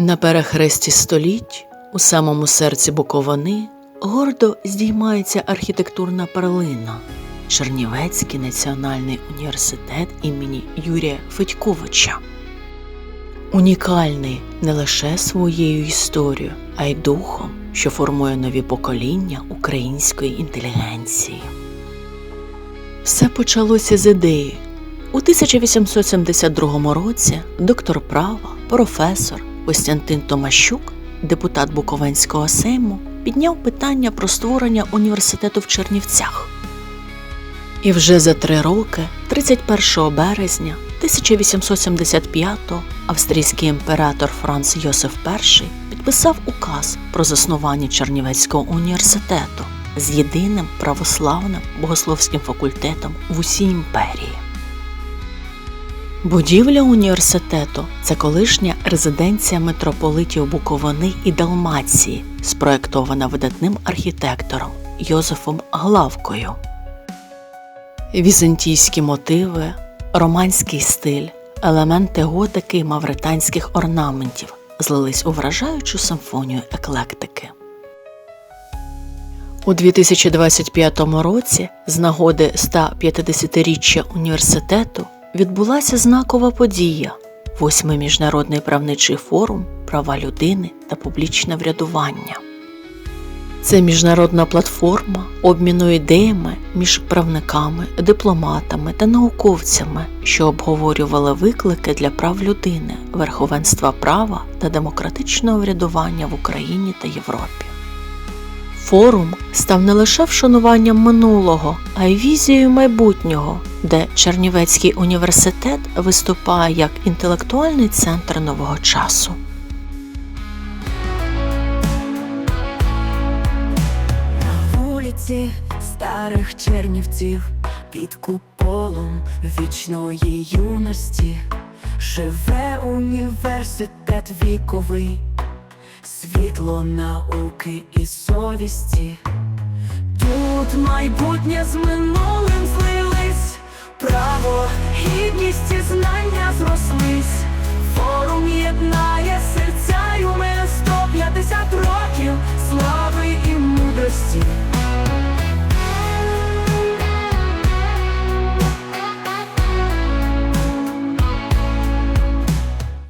На перехресті століть, у самому серці Буковини, гордо здіймається архітектурна перлина Чернівецький національний університет імені Юрія Федьковича. Унікальний не лише своєю історією, а й духом, що формує нові покоління української інтелігенції. Все почалося з ідеї. У 1872 році доктор права, професор Костянтин Томащук, депутат Буковинського сейму, підняв питання про створення університету в Чернівцях. І вже за три роки, 31 березня 1875-го, австрійський імператор Франц Йосиф І підписав указ про заснування Чернівецького університету з єдиним православним богословським факультетом в усій імперії. Будівля університету це колишня резиденція митрополитів Буковини і Далмації, спроєктована видатним архітектором Йозефом Главкою. Візантійські мотиви, романський стиль, елементи готики й мавританських орнаментів злились у вражаючу симфонію еклектики. У 2025 році, з нагоди 150-річчя університету, відбулася знакова подія восьмий міжнародний правничий форум права людини та публічне врядування. Це міжнародна платформа обміну ідеями між правниками, дипломатами та науковцями, що обговорювали виклики для прав людини, верховенства права та демократичного врядування в Україні та Європі. Форум став не лише вшануванням минулого, а й візією майбутнього, де Чернівецький університет виступає як інтелектуальний центр нового часу. вулиці старих чернівців під куполом вічної юності живе університет віковий, світло науки і совісті. Тут майбутнє з минулим злились, право, гідність і знання зрослись, форум єднає серця й уме 150 років слави і мудрості.